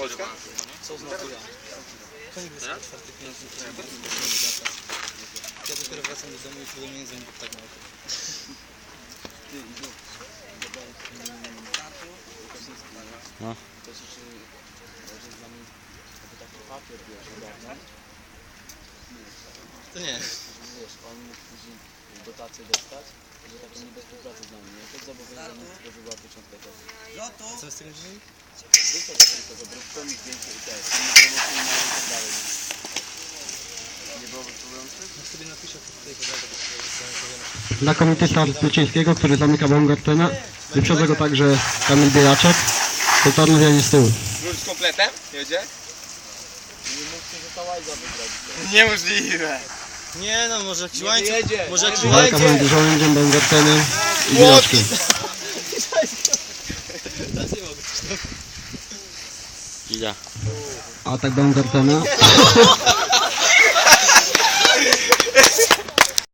Polska? Co piękny, Ja dopiero wracam do domu i próbuję język, bo tak mało. No. To jest jeszcze, z nami taki papier, wiesz, ogarnia. To nie. Wiesz, on mógł później dotację dostać, że taką niby współpracę z nami? To jest zobowiązany, żeby była początek tego. Co z tego dzisiaj? Znakomity start Zwycięskiego, który zamyka Baumgartena. Wyprzedza go także Kamil Bielaczek. To Tarnowianie z tyłu. Wróć z kompletem? Jedzie? Niemożliwe. Nie no, może jakiś łańcuch, może jakiś Walka łańcuch. żołędziem Baumgartenem i Bielaczkiem. Iya. Otak dan terdana.